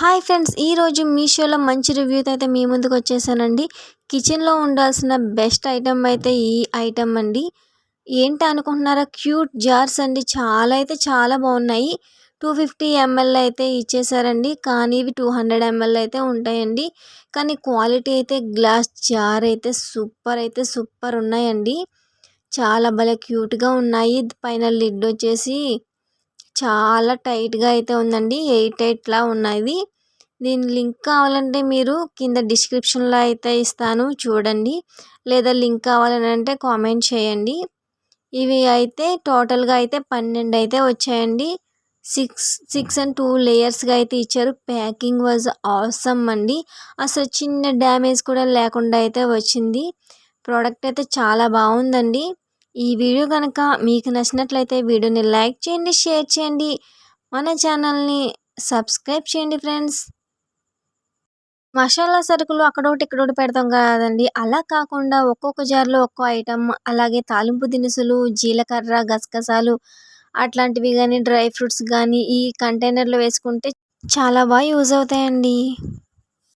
Hi friends ఈరోజు మీషోలో మంచి రివ్యూతో అయితే మీ ముందుకు వచ్చేసానండి. కిచెన్లో ఉండాల్సిన బెస్ట్ ఐటమ్ అయితే ఈ ఐటమ్ అండి. ఏంటి అనుకుంటున్నారా క్యూట్ జార్స్ అండి. చాలా అయితే చాలా బాగున్నాయి. టూ ఫిఫ్టీ ఎంఎల్ అయితే ఇచ్చేసారండి. కానీ ఇవి టూ హండ్రెడ్ ఎంఎల్ అయితే ఉంటాయండి. కానీ క్వాలిటీ అయితే గ్లాస్ జార్ అయితే సూపర్ అయితే సూపర్ ఉన్నాయండి. చాలా భలే క్యూట్గా ఉన్నాయి. పైన లిడ్ వచ్చేసి చాలా టైట్గా అయితే ఉందండి. ఎయిట్ ఎయిట్లా ఉన్నాయి దీని లింక్ కావాలంటే మీరు కింద డిస్క్రిప్షన్లో అయితే ఇస్తాను చూడండి. లేదా లింక్ కావాలని అంటే కామెంట్ చేయండి. ఇవి అయితే టోటల్గా అయితే పన్నెండు అయితే వచ్చాయండి. సిక్స్ సిక్స్ అండ్ టూ లేయర్స్గా అయితే ఇచ్చారు. ప్యాకింగ్ వాజ్ ఆసమ్ అండి. అసలు చిన్న డ్యామేజ్ కూడా లేకుండా అయితే వచ్చింది. ప్రోడక్ట్ అయితే చాలా బాగుందండి. ఈ వీడియో కనుక మీకు నచ్చినట్లయితే వీడియోని లైక్ చేయండి షేర్ చేయండి. మన ఛానల్ని సబ్స్క్రైబ్ చేయండి ఫ్రెండ్స్. మసాలా సరుకులు అక్కడొకటి ఇక్కడొకటి పెడతాం కదండి. అలా కాకుండా ఒక్కొక్క జార్లో ఒక్కో ఐటమ్ అలాగే తాలింపు దినుసులు జీలకర్ర గసగసాలు అట్లాంటివి కానీ డ్రై ఫ్రూట్స్ కానీ ఈ కంటైనర్లో వేసుకుంటే చాలా బాగా యూజ్ అవుతాయండి.